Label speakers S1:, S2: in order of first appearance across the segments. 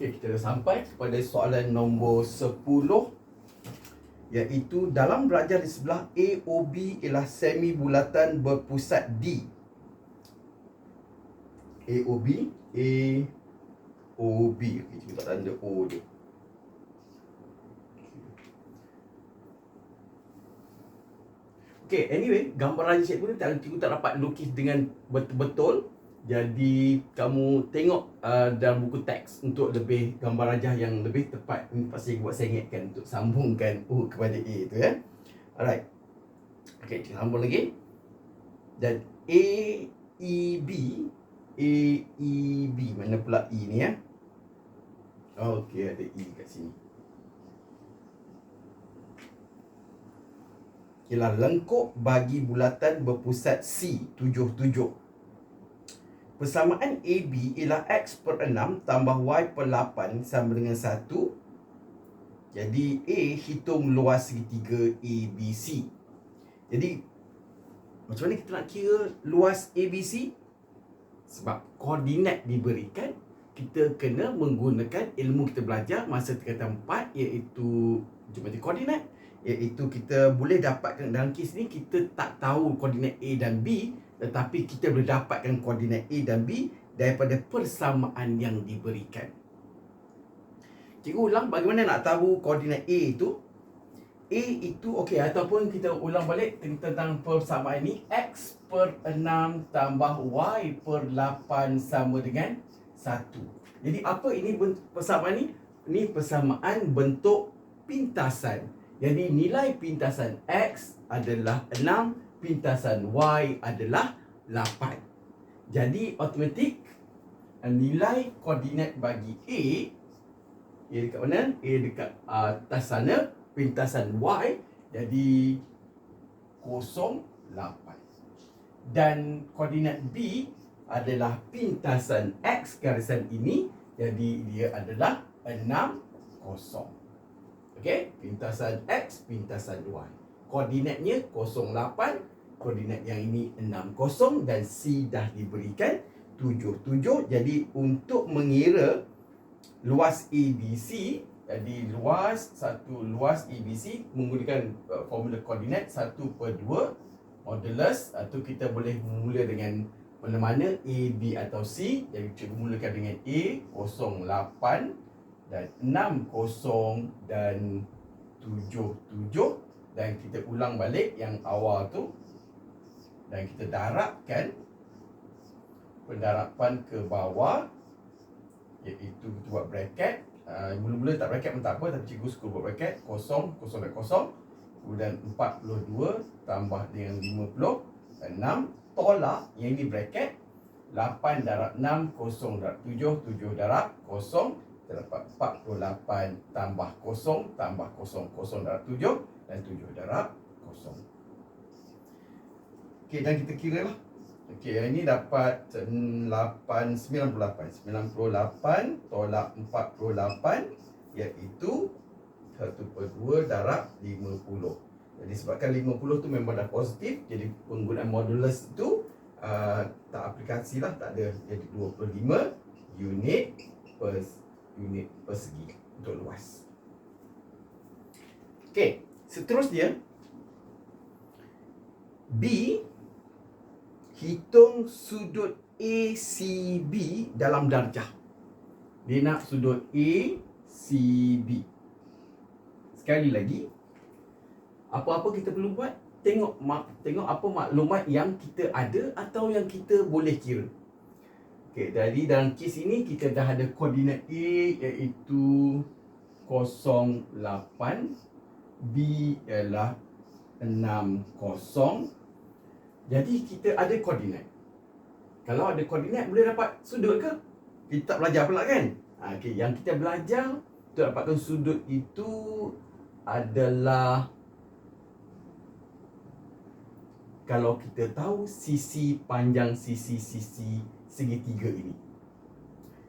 S1: Okey, kita dah sampai kepada soalan nombor 10 iaitu dalam belajar di sebelah AOB ialah semi bulatan berpusat D. AOB AOB okey kita tak tanda O dia. Okay, anyway, gambar raja cikgu ni tak, cikgu tak dapat lukis dengan betul-betul jadi kamu tengok uh, dalam buku teks untuk lebih gambar rajah yang lebih tepat. Ini pasti buat saya untuk sambungkan U kepada A tu ya. Alright. Okay, kita sambung lagi. Dan A, E, B. A, E, B. Mana pula E ni ya? Okay, ada E kat sini. Ialah lengkuk bagi bulatan berpusat C, tujuh tujuh. Persamaan AB ialah X per 6 tambah Y per 8 sama dengan 1. Jadi A hitung luas segitiga ABC. Jadi macam mana kita nak kira luas ABC? Sebab koordinat diberikan, kita kena menggunakan ilmu kita belajar masa tingkatan 4 iaitu geometri koordinat iaitu kita boleh dapatkan dalam kes ni kita tak tahu koordinat A dan B tetapi kita boleh dapatkan koordinat A dan B daripada persamaan yang diberikan. Cikgu ulang bagaimana nak tahu koordinat A itu? A itu okey ataupun kita ulang balik tentang persamaan ini X per 6 tambah Y per 8 sama dengan 1. Jadi apa ini persamaan ini? Ini persamaan bentuk pintasan. Jadi nilai pintasan X adalah 6 pintasan Y adalah 8. Jadi automatik nilai koordinat bagi A A dekat mana? A dekat atas sana pintasan Y jadi 0 8. Dan koordinat B adalah pintasan X garisan ini jadi dia adalah 6 0. Okey, pintasan X, pintasan Y koordinatnya 08 koordinat yang ini 60 dan C dah diberikan 77 jadi untuk mengira luas ABC jadi luas satu luas ABC menggunakan uh, formula koordinat 1 per 2 modulus. Atau kita boleh mula dengan mana-mana A, B atau C. Jadi cikgu mulakan dengan A 08 dan 60 dan 77 dan kita ulang balik yang awal tu dan kita darabkan pendarapan ke bawah iaitu kita buat bracket. Uh, mula-mula tak bracket pun tak apa tapi cikgu suka buat bracket kosong kosong dan kosong. Kemudian 42 tambah dengan 50 6 tolak yang ini bracket. 8 darab 6 kosong darab 7 7 darab kosong. Kita dapat 48 tambah kosong tambah kosong kosong darab 7 dan 7 darab kosong. Okey, dan kita kira lah. Okey, yang ini dapat 8, 98. 98 tolak 48 iaitu 1 per 2 darab 50. Jadi sebabkan 50 tu memang dah positif, jadi penggunaan modulus itu uh, tak aplikasi lah, tak ada. Jadi 25 unit per unit persegi untuk luas. Okey, Seterusnya B hitung sudut ACB dalam darjah. Dia nak sudut ACB. Sekali lagi apa-apa kita perlu buat tengok mak tengok apa maklumat yang kita ada atau yang kita boleh kira. Okey, jadi dalam kes ini kita dah ada koordinat A iaitu 08 B ialah 60 Jadi kita ada koordinat Kalau ada koordinat boleh dapat sudut ke? Kita belajar pula kan? Ha, okay. Yang kita belajar Untuk dapatkan sudut itu Adalah Kalau kita tahu sisi panjang sisi-sisi segitiga ini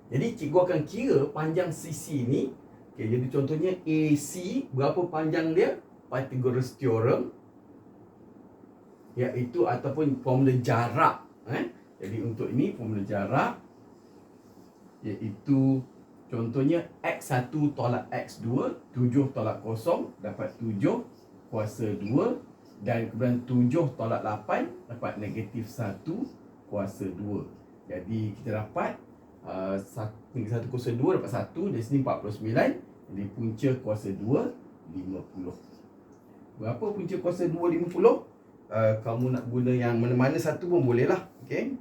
S1: Jadi cikgu akan kira panjang sisi ini Okay, jadi contohnya AC berapa panjang dia? Pythagoras theorem iaitu ataupun formula jarak eh? Jadi untuk ini formula jarak iaitu Contohnya X1 tolak X2 7 tolak 0 dapat 7 kuasa 2 Dan kemudian 7 tolak 8 dapat negatif 1 kuasa 2 Jadi kita dapat uh, 1 kuasa 2 dapat 1 Dari sini 49 Jadi punca kuasa 2 50 Berapa punca kuasa 2 50? Uh, kamu nak guna yang mana-mana satu pun boleh lah Okay?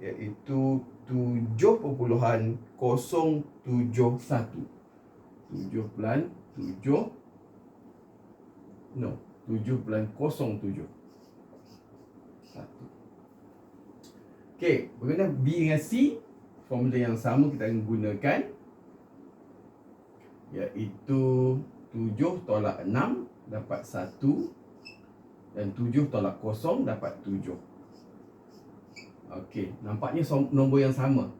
S1: Iaitu 7.071 7 pelan 7 No 7 pelan 07 1 Okay Berkenaan B dengan C Formula yang sama kita akan gunakan Iaitu 7 tolak 6 Dapat 1 Dan 7 tolak 0 Dapat 7 Okey, nampaknya nombor yang sama.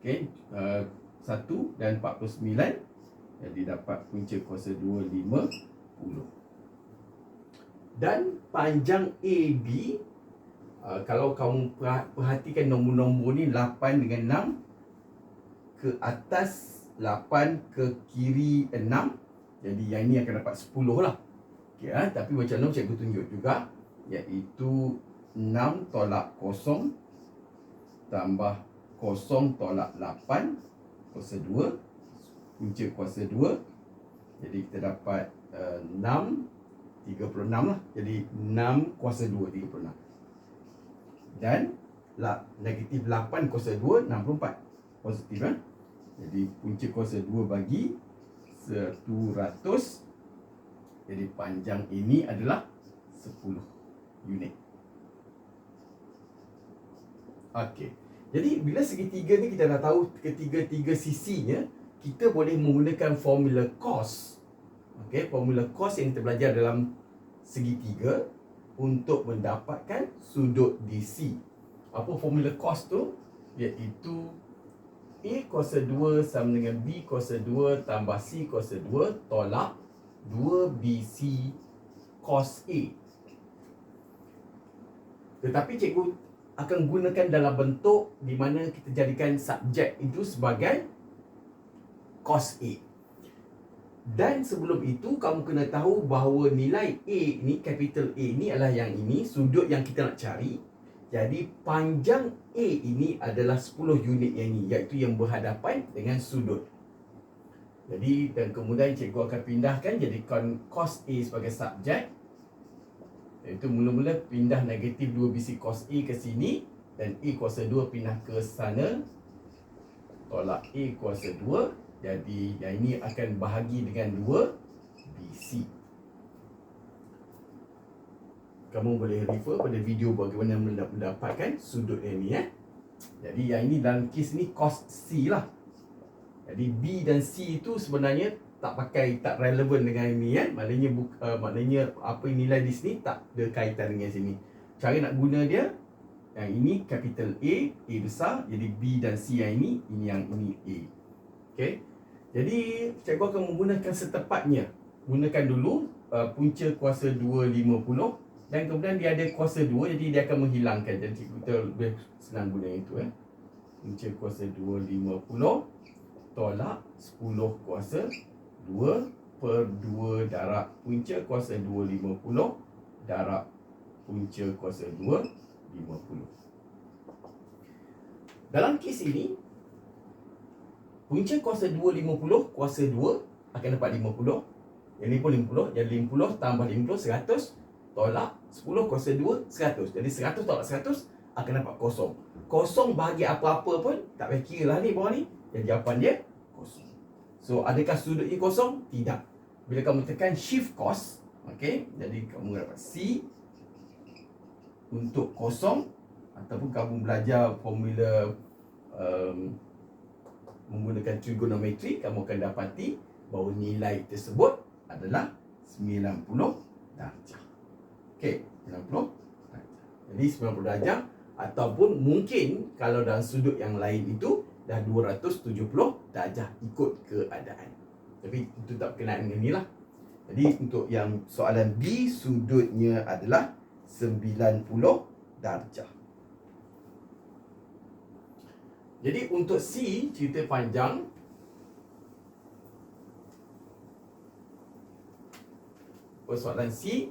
S1: Okey, uh, 1 dan 49. Jadi dapat punca kuasa 2, 5, 10. Dan panjang AB, uh, kalau kamu perhatikan nombor-nombor ni 8 dengan 6 ke atas 8 ke kiri 6 jadi yang ini akan dapat 10 lah ha? tapi macam mana cikgu tunjuk juga iaitu 6 tolak 0 tambah 0 tolak 8 kuasa 2 punca kuasa 2 jadi kita dapat uh, 6 36 lah. Jadi 6 kuasa 2 36 dan la, negatif 8 kuasa 2 64 positif kan jadi punca kuasa 2 bagi 100 jadi panjang ini adalah 10 unit Okey. Jadi bila segitiga ni kita dah tahu ketiga-tiga sisinya, kita boleh menggunakan formula cos. Okey, formula cos yang kita belajar dalam segitiga untuk mendapatkan sudut DC. Apa formula cos tu? Iaitu A kuasa 2 sama dengan B kuasa 2 tambah C kuasa 2 tolak 2BC cos A. Tetapi cikgu akan gunakan dalam bentuk di mana kita jadikan subjek itu sebagai cos A. Dan sebelum itu kamu kena tahu bahawa nilai A ni capital A ni adalah yang ini sudut yang kita nak cari. Jadi panjang A ini adalah 10 unit yang ini iaitu yang berhadapan dengan sudut. Jadi dan kemudian cikgu akan pindahkan jadikan cos A sebagai subjek. Iaitu mula-mula pindah negatif 2 bisi cos A ke sini Dan A kuasa 2 pindah ke sana. Tolak A kuasa 2 Jadi yang ini akan bahagi dengan 2 BC Kamu boleh refer pada video bagaimana mendapatkan sudut ini eh? Jadi yang ini dalam kes ni cos C lah Jadi B dan C itu sebenarnya tak pakai tak relevan dengan ini kan maknanya uh, maknanya apa nilai di sini tak ada kaitan dengan sini. Cara nak guna dia yang ini capital A A besar. Jadi B dan C yang ini ini yang ini A. Okey? Jadi cikgu akan menggunakan setepatnya. Gunakan dulu uh, punca kuasa 250 dan kemudian dia ada kuasa 2 jadi dia akan menghilangkan. Jadi kita lebih senang guna itu eh punca kuasa 250 tolak 10 kuasa 2 per 2 darab punca kuasa 250 darab punca kuasa 2 50 dalam kes ini punca kuasa 250 kuasa 2 akan dapat 50 yang ni pun 50 jadi 50 tambah 50 100 tolak 10 kuasa 2 100 jadi 100 tolak 100 akan dapat kosong. Kosong bagi apa-apa pun tak payah kira lah ni bawah ni. Jadi jawapan dia kosong So adakah sudut ini kosong? Tidak. Bila kamu tekan shift cos, okey, jadi kamu dapat C untuk kosong ataupun kamu belajar formula um, menggunakan trigonometri, kamu akan dapati bahawa nilai tersebut adalah 90 darjah. Okey, 90 darjah. Jadi 90 darjah ataupun mungkin kalau dalam sudut yang lain itu dah 270 darjah ikut keadaan. Tapi itu tak berkenaan dengan ni lah. Jadi untuk yang soalan B sudutnya adalah 90 darjah. Jadi untuk C cerita panjang Persoalan C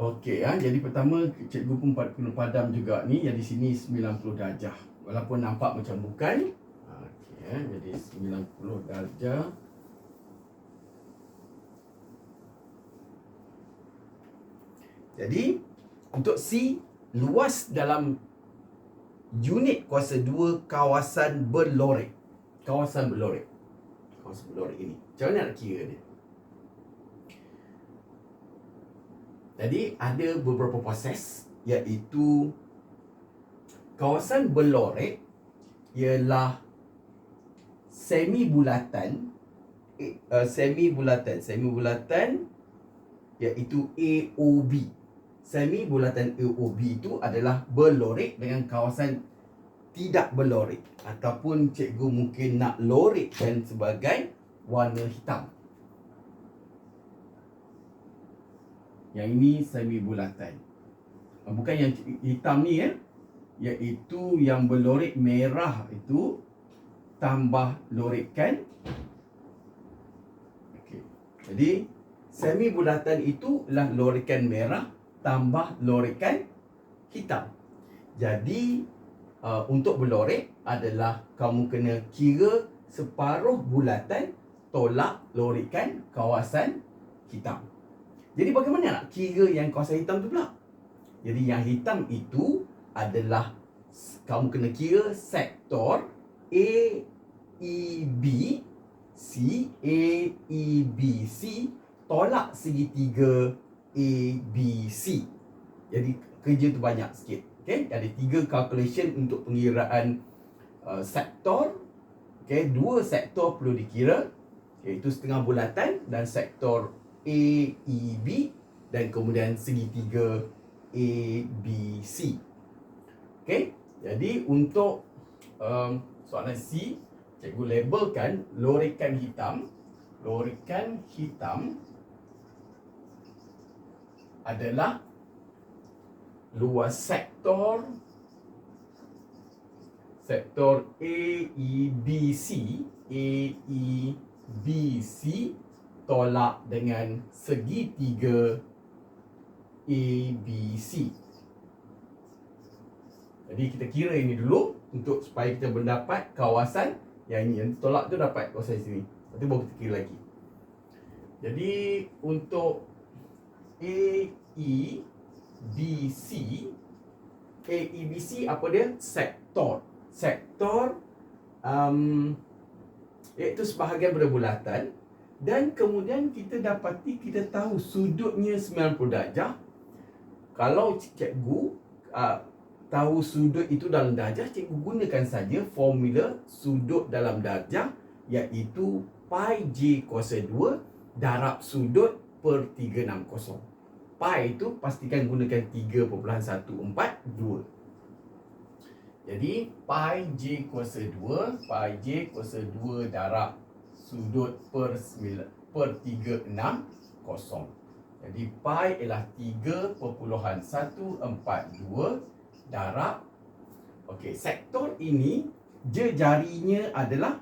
S1: Okey ya, jadi pertama cikgu pun kena padam juga ni yang di sini 90 darjah. Walaupun nampak macam bukan. Okey ya, jadi 90 darjah. Jadi untuk C luas dalam unit kuasa 2 kawasan berlorek. Kawasan berlorek. Kawasan berlorek ini. Macam mana nak kira dia? Jadi ada beberapa proses iaitu kawasan berlorek ialah semi bulatan uh, semi bulatan semi bulatan iaitu AOB semi bulatan AOB itu adalah berlorek dengan kawasan tidak berlorek ataupun cikgu mungkin nak lorekkan sebagai warna hitam Yang ini semi bulatan. Ah, bukan yang hitam ni ya. Iaitu yang berlorek merah itu tambah lorekan. Okey. Jadi semi bulatan itu adalah lorekan merah tambah lorekan hitam. Jadi uh, untuk berlorek adalah kamu kena kira separuh bulatan tolak lorekan kawasan hitam. Jadi bagaimana nak kira yang kawasan hitam tu pula? Jadi yang hitam itu adalah kamu kena kira sektor A E B C A E B C tolak segitiga A B C. Jadi kerja tu banyak sikit. Okay, ada tiga calculation untuk pengiraan uh, sektor. Okay, dua sektor perlu dikira iaitu setengah bulatan dan sektor A, E, B dan kemudian segitiga A, B, C. Okay, jadi untuk um, soalan C, cikgu labelkan lorekan hitam. Lorekan hitam adalah luas sektor sektor A, E, B, C A, E, B, C tolak dengan segitiga ABC. Jadi kita kira ini dulu untuk supaya kita mendapat kawasan yang ini yang tolak tu dapat kawasan sini. Tu baru kita kira lagi. Jadi untuk AEBC AEBC apa dia? Sektor. Sektor um, iaitu sebahagian pada bulatan dan kemudian kita dapati kita tahu sudutnya 90 darjah. Kalau cikgu uh, tahu sudut itu dalam darjah, cikgu gunakan saja formula sudut dalam darjah iaitu pi j kuasa 2 darab sudut per 360. Pi itu pastikan gunakan 3.142. Jadi pi j kuasa 2, pi j kuasa 2 darab sudut per 9 per 360. Jadi pi ialah 3.142 darab Okey, sektor ini je jarinya adalah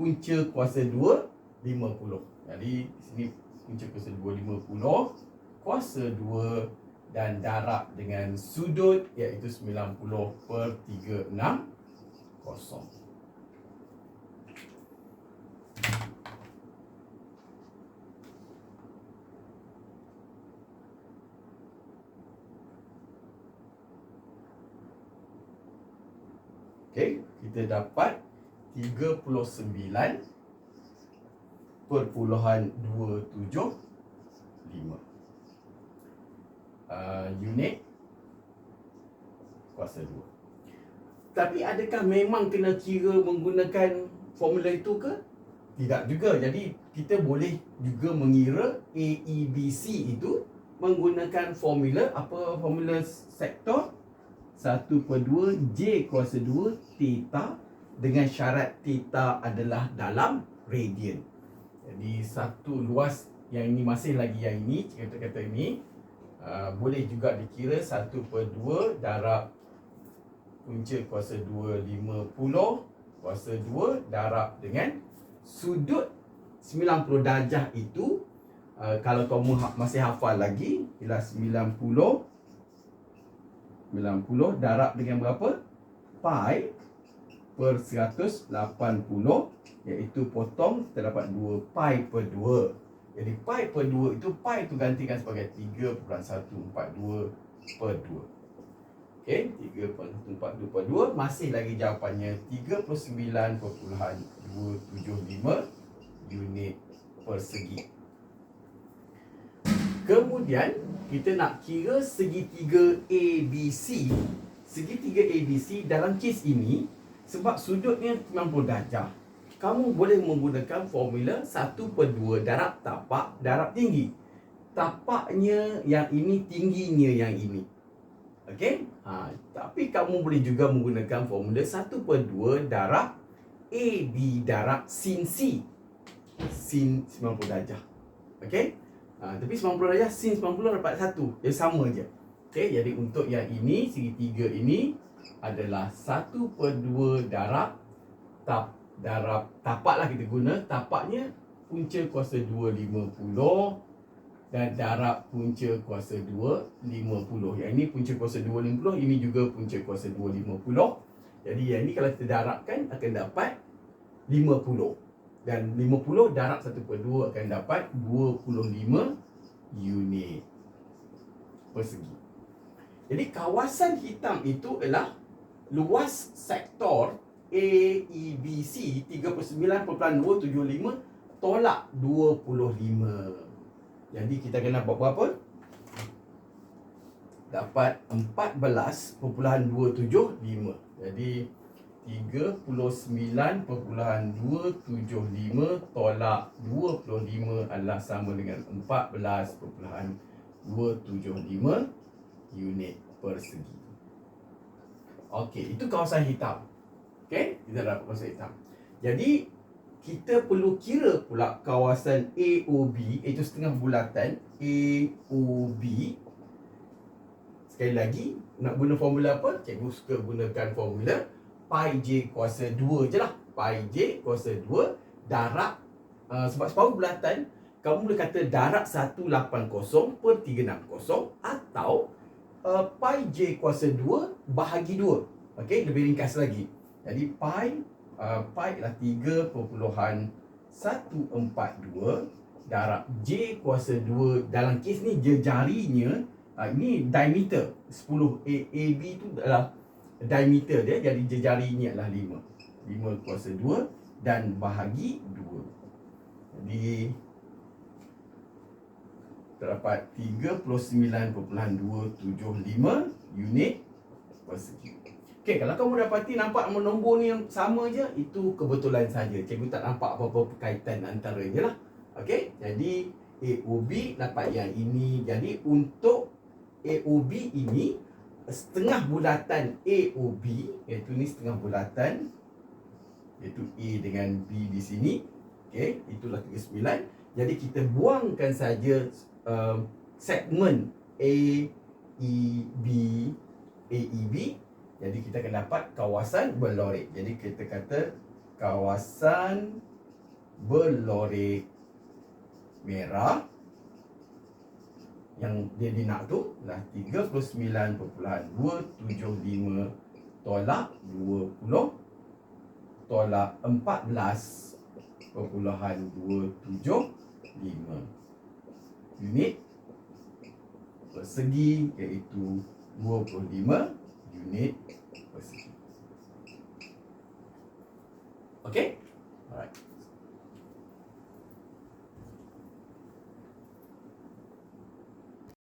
S1: punca kuasa 2 50. Jadi di sini punca kuasa 2 50 kuasa 2 dan darab dengan sudut iaitu 90 per 360. Okey, kita dapat 39 perpuluhan 275 uh, unit kuasa 2. Tapi adakah memang kena kira menggunakan formula itu ke? Tidak juga. Jadi kita boleh juga mengira AEBC itu menggunakan formula apa formula sektor 1 per 2 J kuasa 2 theta dengan syarat theta adalah dalam radian. Jadi satu luas yang ini masih lagi yang ini kata-kata ini uh, boleh juga dikira 1 per 2 darab punca kuasa 2 50 kuasa 2 darab dengan sudut 90 darjah itu uh, kalau kamu masih hafal lagi ialah 90 90 darab dengan berapa? Pi per 180 iaitu potong kita dapat 2 pi per 2. Jadi pi per 2 itu pi itu gantikan sebagai 3.142 per 2. Okey, 3.142 per 2 masih lagi jawapannya 39.275 unit persegi. Kemudian kita nak kira segitiga ABC. Segitiga ABC dalam kes ini sebab sudutnya 90 darjah. Kamu boleh menggunakan formula 1 per 2 darab tapak darab tinggi. Tapaknya yang ini, tingginya yang ini. Okey? Ha, tapi kamu boleh juga menggunakan formula 1 per 2 darab AB darab sin C. Sin 90 darjah. Okey? Ha, tapi 90 darjah sin 90 dapat 1. Dia sama je. Okey, jadi untuk yang ini, segitiga ini adalah 1 per 2 darab tap darab tapak lah kita guna tapaknya punca kuasa 250 dan darab punca kuasa 250 yang ini punca kuasa 250 ini juga punca kuasa 250 jadi yang ini kalau kita darabkan akan dapat 50 dan 50 darab 1 per 2 akan dapat 25 unit persegi jadi kawasan hitam itu adalah luas sektor AEBC 39.275 tolak 25. Jadi kita kena buat berapa? Dapat 14.275. Jadi 39.275 tolak 25 adalah sama dengan 14.275 unit persegi. Okey, itu kawasan hitam. Okey, kita dapat kawasan hitam. Jadi kita perlu kira pula kawasan AOB iaitu setengah bulatan AOB. Sekali lagi, nak guna formula apa? Cikgu suka gunakan formula pi j kuasa 2 je lah. Pi j kuasa 2 darab uh, sebab separuh bulatan kamu boleh kata darab 180 per 360 atau uh, pi j kuasa 2 bahagi 2. Okey, lebih ringkas lagi. Jadi pi uh, pi adalah 3.142 darab j kuasa 2 dalam kes ni jejarinya uh, ini diameter 10 A, AB tu adalah diameter dia jadi jejari ni adalah 5. 5 kuasa 2 dan bahagi 2. Jadi terdapat 39.275 unit persegi. Okey, kalau kamu dapati nampak nombor ni yang sama je, itu kebetulan saja. Cikgu tak nampak apa-apa berkaitan antaranya lah. Okey, jadi AOB dapat yang ini. Jadi untuk AOB ini, setengah bulatan AOB, iaitu ni setengah bulatan, iaitu A dengan B di sini. Okey, itulah 39. Jadi kita buangkan saja um, segmen A, E, B, A, E, B jadi kita akan dapat kawasan berlorek. Jadi kita kata kawasan berlorek merah yang dia dinak tu lah 39.275 tolak 20 tolak 14.275 unit persegi iaitu 25 unit persegi. Okay? Alright.